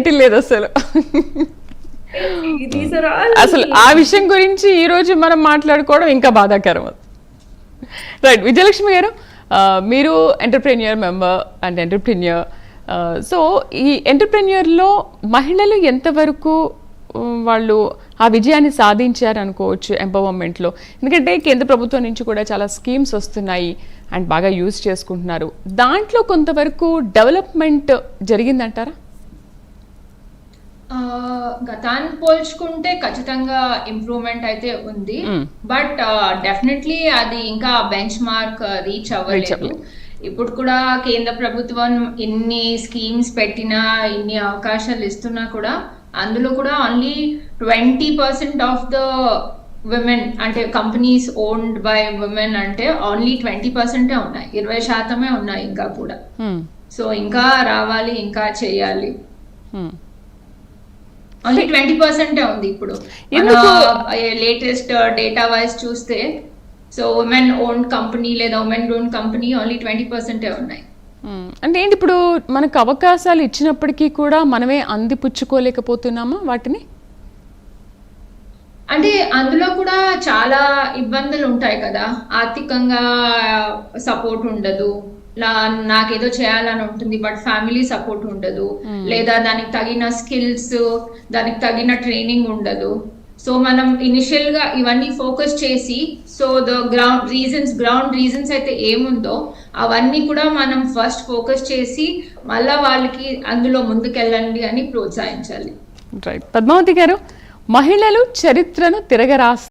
Guarantee లేదు అసలు. అసలు ఆ విషయం గురించి ఈ రోజు మనం మాట్లాడుకోవడం ఇంకా బాధాకరం. రైట్ విజయలక్ష్మి గారు మీరు entrepreneur member and entrepreneur. So ఈ ఎంటర్ప్రెన్యూర్లో మహిళలు ఎంతవరకు వాళ్ళు ఆ విజయాన్ని సాధించారు అనుకోవచ్చు ఎంపవర్మెంట్లో. ఎందుకంటే కేంద్ర ప్రభుత్వం నుంచి కూడా చాలా స్కీమ్స్ వస్తున్నాయి అండ్ బాగా యూజ్ చేసుకుంటున్నారు. దాంట్లో కొంతవరకు డెవలప్మెంట్ జరిగిందంటారా? గతాన్ని పోల్చుకుంటే ఖచ్చితంగా ఇంప్రూవ్మెంట్ అయితే ఉంది. బట్ డెఫినెట్లీ అది ఇంకా బెంచ్ మార్క్ రీచ్ అవ్వలేదు. ఇప్పుడు కూడా కేంద్ర ప్రభుత్వం ఇన్ని స్కీమ్స్ పెట్టినా ఇన్ని అవకాశాలు ఇస్తున్నా కూడా అందులో కూడా only twenty percent of the women అంటే కంపెనీస్ ఓన్డ్ బై విమెన్ అంటే ఓన్లీ ట్వంటీ పర్సెంటే ఉన్నాయి ఇరవై శాతమే ఉన్నాయి ఇంకా కూడా సో ఇంకా రావాలి ఇంకా చేయాలి. ఓన్లీ ట్వంటీ పర్సెంటే ఉంది ఇప్పుడు? లేటెస్ట్ డేటా వైజ్ చూస్తే సో ఉమెన్ ఓన్ కంపెనీ లేదా women own company only twenty పర్సెంటే ఉన్నాయి. మ్మ్. అంటే ఏంటి ఇప్పుడు మనకు అవకాశాలు ఇచ్చినప్పటికీ కూడా మనమే అందిపుచ్చుకోలేకపోతున్నామా వాటిని? అంటే అందులో కూడా చాలా ఇబ్బందులు ఉంటాయి కదా. ఆర్థికంగా సపోర్ట్ ఉండదు. లా నాకేదో చేయాలని ఉంటుంది బట్ ఫ్యామిలీ సపోర్ట్ ఉండదు. లేదా దానికి తగిన స్కిల్స్ దానికి తగిన ట్రైనింగ్ ఉండదు. సో మనం ఇనిషియల్గా ఇవన్నీ ఫోకస్ చేసి so the ground reasons ground reasons అయితే ఏముందో అవన్నీ కూడా మనం ఫస్ట్ ఫోకస్ చేసి మళ్ళా వాళ్ళకి అందులో ముందుకెళ్ళండి అని ప్రోత్సహించాలి. రైట్ పద్మావతి గారు మహిళలు చరిత్రను తిరగరాస్తారు